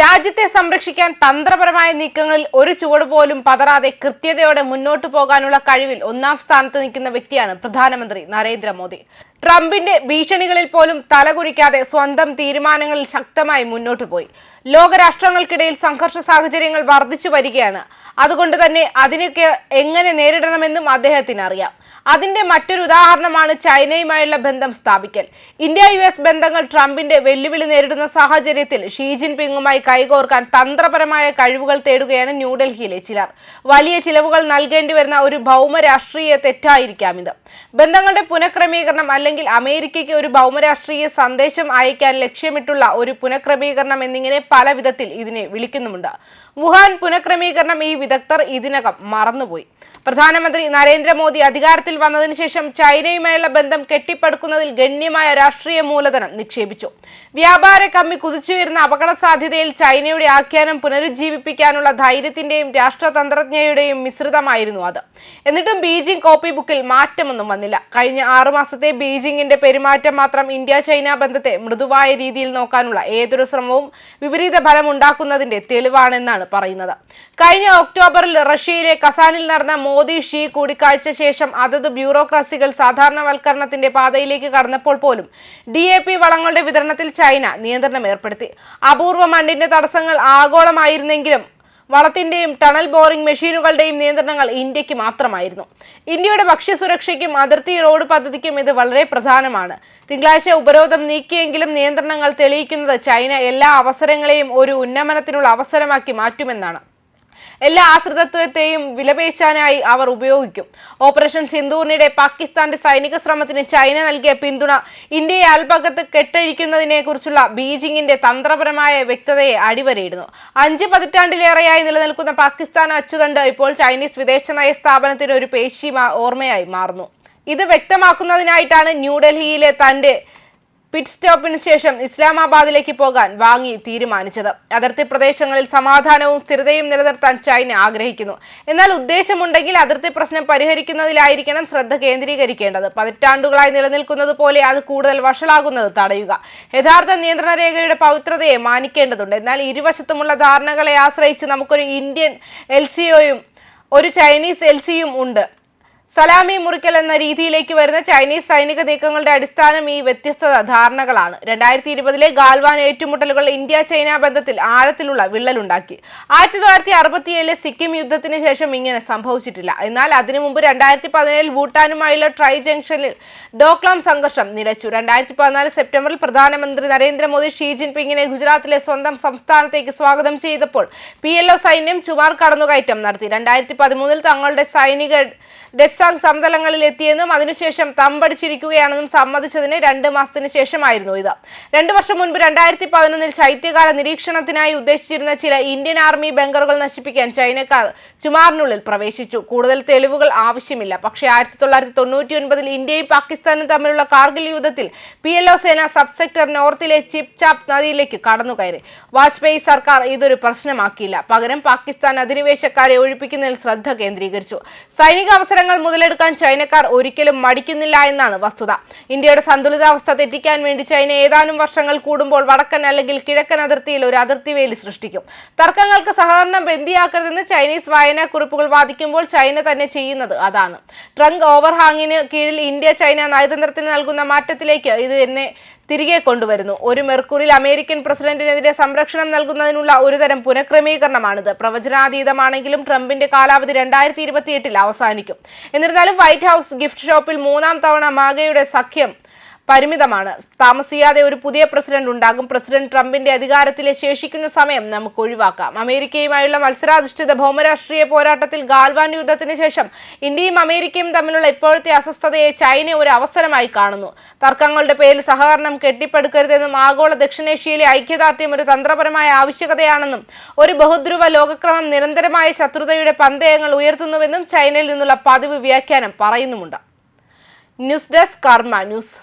രാജ്യത്തെ സംരക്ഷിക്കാൻ തന്ത്രപരമായ നീക്കങ്ങളിൽ ഒരു ചുവട് പോലും പതറാതെ കൃത്യതയോടെ മുന്നോട്ടു പോകാനുള്ള കഴിവിൽ ഒന്നാം സ്ഥാനത്ത് നിൽക്കുന്ന വ്യക്തിയാണ് പ്രധാനമന്ത്രി നരേന്ദ്രമോദി. ട്രംപിന്റെ ഭീഷണികളിൽ പോലും തലകുനിക്കാതെ സ്വന്തം തീരുമാനങ്ങളിൽ ശക്തമായി മുന്നോട്ടു പോയി. ലോകരാഷ്ട്രങ്ങൾക്കിടയിൽ സംഘർഷ സാഹചര്യങ്ങൾ വർദ്ധിച്ചു വരികയാണ്. അതുകൊണ്ട് തന്നെ അതിനൊക്കെ എങ്ങനെ നേരിടണമെന്നും അദ്ദേഹത്തിന് അറിയാം അതിന്റെ മറ്റൊരു ഉദാഹരണമാണ് ചൈനയുമായുള്ള ബന്ധം സ്ഥാപിക്കൽ. ഇന്ത്യ യു എസ് ബന്ധങ്ങൾ ട്രംപിന്റെ വെല്ലുവിളി നേരിടുന്ന സാഹചര്യത്തിൽ ഷീ ജിൻപിങ്ങുമായി കൈകോർക്കാൻ തന്ത്രപരമായ കഴിവുകൾ തേടുകയാണ് ന്യൂഡൽഹിയിലെ ചിലർ. വലിയ ചിലവുകൾ നൽകേണ്ടി വരുന്ന ഒരു ഭൗമ രാഷ്ട്രീയ തെറ്റായിരിക്കാം ഇത്. ബന്ധങ്ങളുടെ പുനഃക്രമീകരണം അല്ലെങ്കിൽ അമേരിക്കയ്ക്ക് ഒരു ഭൗമരാഷ്ട്രീയ സന്ദേശം അയക്കാൻ ലക്ഷ്യമിട്ടുള്ള ഒരു പുനഃക്രമീകരണം എന്നിങ്ങനെ പല വിധത്തിൽ ഇതിനെ വിളിക്കുന്നുമുണ്ട്. വുഹാൻ പുനഃക്രമീകരണം ഈ വിദഗ്ധർ ഇതിനകം മറന്നുപോയി. പ്രധാനമന്ത്രി നരേന്ദ്രമോദി അധികാരത്തിൽ വന്നതിനു ശേഷം ചൈനയുമായുള്ള ബന്ധം കെട്ടിപ്പടുക്കുന്നതിൽ ഗണ്യമായ രാഷ്ട്രീയ മൂലധനം നിക്ഷേപിച്ചു. വ്യാപാര കമ്മി കുതിച്ചുയരുന്ന അപകട സാധ്യതയിൽ ചൈനയുടെ ആഖ്യാനം പുനരുജ്ജീവിപ്പിക്കാനുള്ള ധൈര്യത്തിന്റെയും രാഷ്ട്രതന്ത്രജ്ഞയുടെയും മിശ്രിതമായിരുന്നു അത്. എന്നിട്ടും ബീജിംഗ് കോപ്പി ബുക്കിൽ മാറ്റമൊന്നും വന്നില്ല. കഴിഞ്ഞ ആറുമാസത്തെ ബീജിംഗിന്റെ പെരുമാറ്റം മാത്രം ഇന്ത്യ ചൈന ബന്ധത്തെ മൃദുവായ രീതിയിൽ നോക്കാനുള്ള ഏതൊരു ശ്രമവും വിപരീത ഫലം ഉണ്ടാക്കുന്നതിന്റെ തെളിവാണെന്നാണ് പറയുന്നത്. കഴിഞ്ഞ ഒക്ടോബറിൽ റഷ്യയിലെ കസാനിൽ നടന്ന മോദി ഷീ കൂടിക്കാഴ്ച ശേഷം അതത് ബ്യൂറോക്രസികൾ സാധാരണവൽക്കരണത്തിന്റെ പാതയിലേക്ക് കടന്നപ്പോൾ പോലും ഡി എ പി വളങ്ങളുടെ വിതരണത്തിൽ ചൈന നിയന്ത്രണം ഏർപ്പെടുത്തി. അപൂർവ മണ്ണിന്റെ തടസ്സങ്ങൾ ആഗോളമായിരുന്നെങ്കിലും വളത്തിന്റെയും ടണൽ ബോറിംഗ് മെഷീനുകളുടെയും നിയന്ത്രണങ്ങൾ ഇന്ത്യയ്ക്ക് മാത്രമായിരുന്നു. ഇന്ത്യയുടെ ഭക്ഷ്യസുരക്ഷയ്ക്കും അതിർത്തി റോഡ് പദ്ധതിക്കും ഇത് വളരെ പ്രധാനമാണ്. തിങ്കളാഴ്ച ഉപരോധം നീക്കിയെങ്കിലും നിയന്ത്രണങ്ങൾ തെളിയിക്കുന്നത് ചൈന എല്ലാ അവസരങ്ങളെയും ഒരു ഉന്നമനത്തിനുള്ള അവസരമാക്കി മാറ്റുമെന്നാണ്. എല്ലാ ആശ്രിതത്വത്തെയും വിലപേശാനായി അവർ ഉപയോഗിക്കും. ഓപ്പറേഷൻ സിന്ദൂറിനിടെ പാകിസ്ഥാന്റെ സൈനിക ശ്രമത്തിന് ചൈന നൽകിയ പിന്തുണ ഇന്ത്യയെ അൽപകത്ത് കെട്ടഴിക്കുന്നതിനെ കുറിച്ചുള്ള ബീജിംഗിന്റെ തന്ത്രപരമായ വ്യക്തതയെ അടിവരയിടുന്നു. അഞ്ച് പതിറ്റാണ്ടിലേറെയായി നിലനിൽക്കുന്ന പാകിസ്ഥാൻ അച്ചുതണ്ട് ഇപ്പോൾ ചൈനീസ് വിദേശ നയ സ്ഥാപനത്തിന് ഒരു പേശി ഓർമ്മയായി മാറുന്നു. ഇത് വ്യക്തമാക്കുന്നതിനായിട്ടാണ് ന്യൂഡൽഹിയിലെ തന്റെ പിറ്റ് സ്റ്റോപ്പിന് ശേഷം ഇസ്ലാമാബാദിലേക്ക് പോകാൻ വാങ്ങി തീരുമാനിച്ചത്. അതിർത്തി പ്രദേശങ്ങളിൽ സമാധാനവും സ്ഥിരതയും നിലനിർത്താൻ ചൈന ആഗ്രഹിക്കുന്നു. എന്നാൽ ഉദ്ദേശമുണ്ടെങ്കിൽ അതിർത്തി പ്രശ്നം പരിഹരിക്കുന്നതിലായിരിക്കണം ശ്രദ്ധ കേന്ദ്രീകരിക്കേണ്ടത്. പതിറ്റാണ്ടുകളായി നിലനിൽക്കുന്നത് പോലെ അത് കൂടുതൽ വഷളാകുന്നത് തടയുക. യഥാർത്ഥ നിയന്ത്രണ രേഖയുടെ പവിത്രതയെ മാനിക്കേണ്ടതുണ്ട്. എന്നാൽ ഇരുവശത്തുമുള്ള ധാരണകളെ ആശ്രയിച്ച് നമുക്കൊരു ഇന്ത്യൻ എൽ ഒരു ചൈനീസ് എൽ ഉണ്ട്. സലാമി മുറിക്കൽ എന്ന രീതിയിലേക്ക് വരുന്ന ചൈനീസ് സൈനിക നീക്കങ്ങളുടെ അടിസ്ഥാനം ഈ വ്യത്യസ്ത ധാരണകളാണ്. രണ്ടായിരത്തി ഇരുപതിലെ ഗാൽവാൻ ഏറ്റുമുട്ടലുകൾ ഇന്ത്യ ചൈന ബന്ധത്തിൽ ആഴത്തിലുള്ള വിള്ളലുണ്ടാക്കി. ആയിരത്തി തൊള്ളായിരത്തി അറുപത്തിയേഴിലെ സിക്കിം യുദ്ധത്തിന് ശേഷം ഇങ്ങനെ സംഭവിച്ചിട്ടില്ല. എന്നാൽ അതിനു മുമ്പ് രണ്ടായിരത്തി പതിനേഴിൽ ഭൂട്ടാനുമായുള്ള ട്രൈ ജംഗ്ഷനിൽ ഡോക്ലാം സംഘർഷം നിലച്ചു. രണ്ടായിരത്തി പതിനാല് സെപ്റ്റംബറിൽ പ്രധാനമന്ത്രി നരേന്ദ്രമോദി ഷീ ജിൻപിങ്ങിനെ ഗുജറാത്തിലെ സ്വന്തം സംസ്ഥാനത്തേക്ക് സ്വാഗതം ചെയ്തപ്പോൾ പി എൽ ഒ സൈന്യം ചുമാർ കടന്നുകയറ്റം നടത്തി. രണ്ടായിരത്തി പതിമൂന്നിൽ തങ്ങളുടെ സൈനിക ഡെറ്റ്സാങ് സമതലങ്ങളിൽ എത്തിയെന്നും അതിനുശേഷം തമ്പടിച്ചിരിക്കുകയാണെന്നും സമ്മതിച്ചതിന് രണ്ട് മാസത്തിന് ശേഷമായിരുന്നു ഇത്. രണ്ടു വർഷം മുൻപ് രണ്ടായിരത്തി പതിനൊന്നിൽ ശൈത്യകാല നിരീക്ഷണത്തിനായി ഉദ്ദേശിച്ചിരുന്ന ചില ഇന്ത്യൻ ആർമി ബങ്കറുകൾ നശിപ്പിക്കാൻ ചൈനക്കാർ ചുമാറിനുള്ളിൽ പ്രവേശിച്ചു. കൂടുതൽ തെളിവുകൾ ആവശ്യമില്ല. പക്ഷേ ആയിരത്തി തൊള്ളായിരത്തി തൊണ്ണൂറ്റി ഒൻപതിൽ ഇന്ത്യയും പാകിസ്ഥാനും തമ്മിലുള്ള കാർഗിൽ യുദ്ധത്തിൽ പി സേന സബ് സെക്ടർ നോർത്തിലെ ചിപ് ചാപ് നദിയിലേക്ക് കടന്നുകയറി. വാജ്പേയി സർക്കാർ ഇതൊരു പ്രശ്നമാക്കിയില്ല. പകരം പാകിസ്ഥാൻ അധിനിവേശക്കാരെ ഒഴിപ്പിക്കുന്നതിൽ ശ്രദ്ധ കേന്ദ്രീകരിച്ചു. സൈനിക അവസരങ്ങൾ മുതലെടുക്കാൻ ചൈനക്കാർ ഒരിക്കലും മടിക്കുന്നില്ല എന്നാണ് വസ്തുത. ഇന്ത്യയുടെ സന്തുലിതാവസ്ഥ തെറ്റിക്കാൻ വേണ്ടി ചൈന ഏതാനും വർഷങ്ങൾ കൂടുമ്പോൾ വടക്കൻ അല്ലെങ്കിൽ കിഴക്കൻ അതിർത്തിയിൽ ഒരു അതിർത്തി വേലി സൃഷ്ടിക്കും. തർക്കങ്ങൾക്ക് സഹകരണം ബന്ദിയാക്കരുതെന്ന് ചൈനീസ് വായനാക്കുറിപ്പുകൾ വാദിക്കുമ്പോൾ ചൈന തന്നെ ചെയ്യുന്നത് അതാണ്. ട്രങ്ക് ഓവർഹാങ്ങിന് കീഴിൽ ഇന്ത്യ ചൈന നയതന്ത്രത്തിന് നൽകുന്ന മാറ്റത്തിലേക്ക് ഇത് എന്നെ തിരികെ കൊണ്ടുവരുന്നു. ഒരു മെർക്കുറിൽ അമേരിക്കൻ പ്രസിഡന്റിനെതിരെ സംരക്ഷണം നൽകുന്നതിനുള്ള ഒരുതരം പുനഃക്രമീകരണമാണിത്. പ്രവചനാതീതമാണെങ്കിലും ട്രംപിന്റെ കാലാവധി രണ്ടായിരത്തി ഇരുപത്തിയെട്ടിൽ അവസാനിക്കും. എന്നിരുന്നാലും വൈറ്റ് ഹൗസ് ഗിഫ്റ്റ് ഷോപ്പിൽ മൂന്നാം തവണ മാഗയുടെ സഖ്യം പരിമിതമാണ്. താമസിയാതെ ഒരു പുതിയ പ്രസിഡന്റ് ഉണ്ടാകും. പ്രസിഡന്റ് ട്രംപിന്റെ അധികാരത്തിലെ ശേഷിക്കുന്ന സമയം നമുക്ക് ഒഴിവാക്കാം. അമേരിക്കയുമായുള്ള മത്സരാധിഷ്ഠിത ഭൗമരാഷ്ട്രീയ പോരാട്ടത്തിൽ ഗാൽവാൻ യുദ്ധത്തിന് ശേഷം ഇന്ത്യയും അമേരിക്കയും തമ്മിലുള്ള ഇപ്പോഴത്തെ അസ്വസ്ഥതയെ ചൈന ഒരു അവസരമായി കാണുന്നു. തർക്കങ്ങളുടെ പേരിൽ സഹകരണം കെട്ടിപ്പടുക്കരുതെന്നും ആഗോള ദക്ഷിണേഷ്യയിലെ ഐക്യദാർഢ്യം ഒരു തന്ത്രപരമായ ആവശ്യകതയാണെന്നും ഒരു ബഹുദ്രുവ ലോകക്രമം നിരന്തരമായ ശത്രുതയുടെ പന്തയങ്ങൾ ഉയർത്തുന്നുവെന്നും ചൈനയിൽ നിന്നുള്ള പതിവ് വ്യാഖ്യാനം പറയുന്നുമുണ്ട്. News desk Karma news.